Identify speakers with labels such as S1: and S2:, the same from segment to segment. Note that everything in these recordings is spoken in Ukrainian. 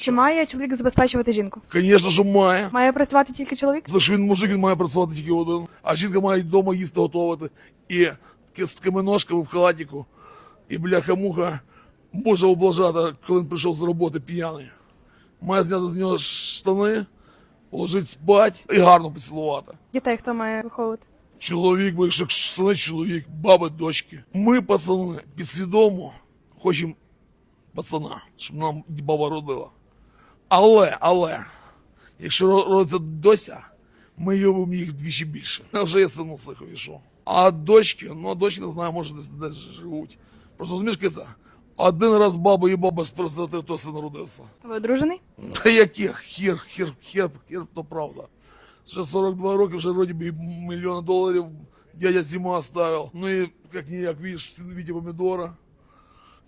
S1: Чи має чоловік забезпечувати жінку?
S2: Звісно, що має.
S1: Має працювати тільки чоловік?
S2: Тому що він мужик, він має працювати тільки один. А жінка має вдома їсти готувати. І з такими ножками в халатіку. І бляха-муха може облажати, коли він прийшов з роботи п'яний. Має зняти з нього штани, ложить спать і гарно поцілувати.
S1: Дітей хто має виховувати?
S2: Чоловік, бо якщо сини чоловік, баби, дочки. Ми, пацани, підсвідомо хочемо пацана, щоб нам баба родила. Але, але, якщо родиться дося, ми любимо їх вдвічі більше. А вже є син Сихові, що. А дочки, ну а дочки не знаю, може десь десь живуть. Просто змішкається. Один раз баба і баба спросити, хто син народився.
S1: Ви одружений?
S2: Та яких? Хір, хір, хір, хір, то правда. Вже 42 роки, вже вроді би мільйони доларів дядя Зима оставив. Ну і як ніяк, видиш, всі виді помідора.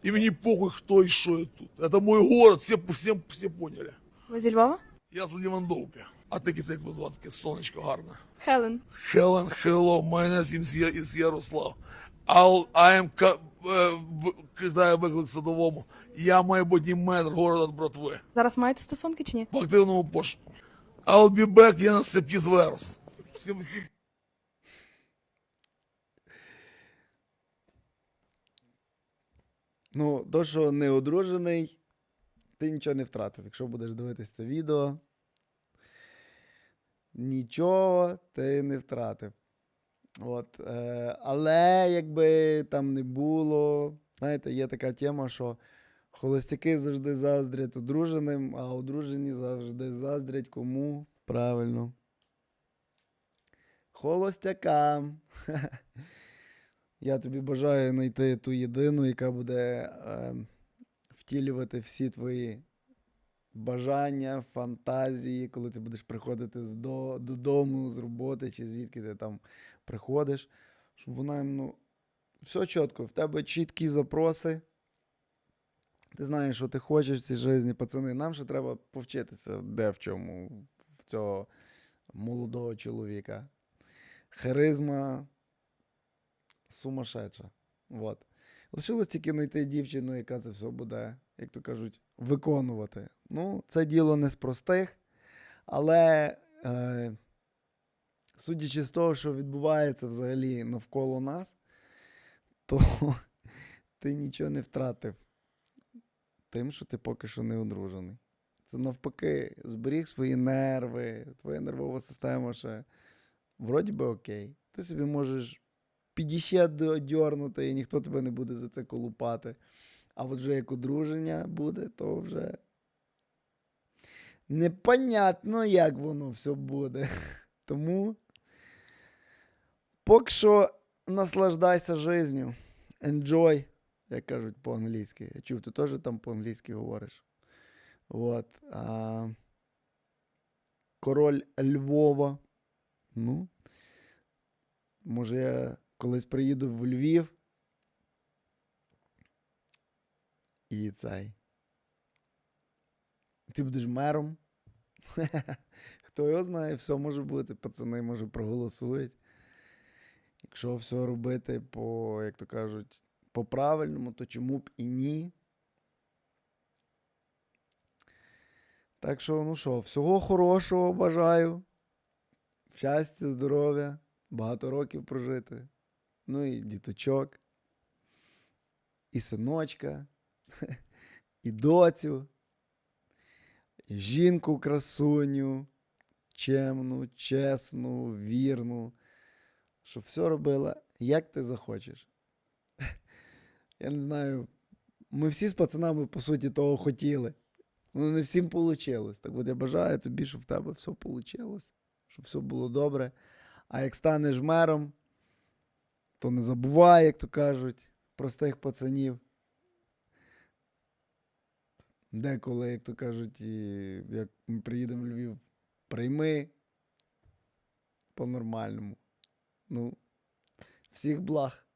S2: І мені похуй, хто і що я тут. Это мой город, всі, всі, всі поняли.
S1: Ви зі Львова?
S2: Я з Лівандовки. А ти як тебе звати, таке сонечко гарне.
S1: Хелен.
S2: Helen, hello, my name is, is Ярослав. I'll, I am ка- е, в Китаю виклик садовому. Я майбутній метр города братви.
S1: Зараз маєте стосунки чи ні?
S2: по активному пошуку. I'll be back, я на стриптіз вирос. Всім, всім
S3: Ну, то, що не одружений, ти нічого не втратив. Якщо будеш дивитися це відео, нічого ти не втратив. От, е, але якби там не було, знаєте, є така тема, що холостяки завжди заздрять одруженим, а одружені завжди заздрять кому? Правильно. Холостякам. Я тобі бажаю знайти ту єдину, яка буде е, втілювати всі твої бажання, фантазії, коли ти будеш приходити з до, додому з роботи, чи звідки ти там приходиш. Щоб вона ну, все чітко, в тебе чіткі запроси. Ти знаєш, що ти хочеш в цій житті, пацани. Нам ще треба повчитися, де в чому в цього молодого чоловіка. Харизма сумасшедша. Вот. Лишилось тільки знайти дівчину, яка це все буде, як то кажуть, виконувати. Ну, це діло не з простих, але е, судячи з того, що відбувається взагалі навколо нас, то ти нічого не втратив тим, що ти поки що не одружений. Це навпаки, зберіг свої нерви, твоя нервова система ще вроді би окей. Ти собі можеш 50 дьорнути, і ніхто тебе не буде за це колупати. А от вже як одруження буде, то вже непонятно, як воно все буде. Тому поки що наслаждайся життю. Enjoy, як кажуть по-англійськи. Я чув, ти теж там по-англійськи говориш. От. А... Король Львова. Ну. Може, я колись приїду в Львів. І цей. Ти будеш мером. Хто його знає, все може бути. Пацани, може, проголосують. Якщо все робити по, як то кажуть, по-правильному, то чому б і ні. Так що, ну що, всього хорошого бажаю. Щастя, здоров'я, багато років прожити. Ну і діточок, і синочка, і доцю, і жінку красуню, чемну, чесну, вірну, щоб все робила, як ти захочеш. Я не знаю, ми всі з пацанами, по суті, того хотіли. Ну, не всім вийшло. Так от я бажаю тобі, щоб в тебе все вийшло, щоб все було добре. А як станеш мером, то не забувай, як то кажуть, простих пацанів. Деколи, як то кажуть, як ми приїдемо в Львів, прийми по-нормальному. Ну, всіх благ.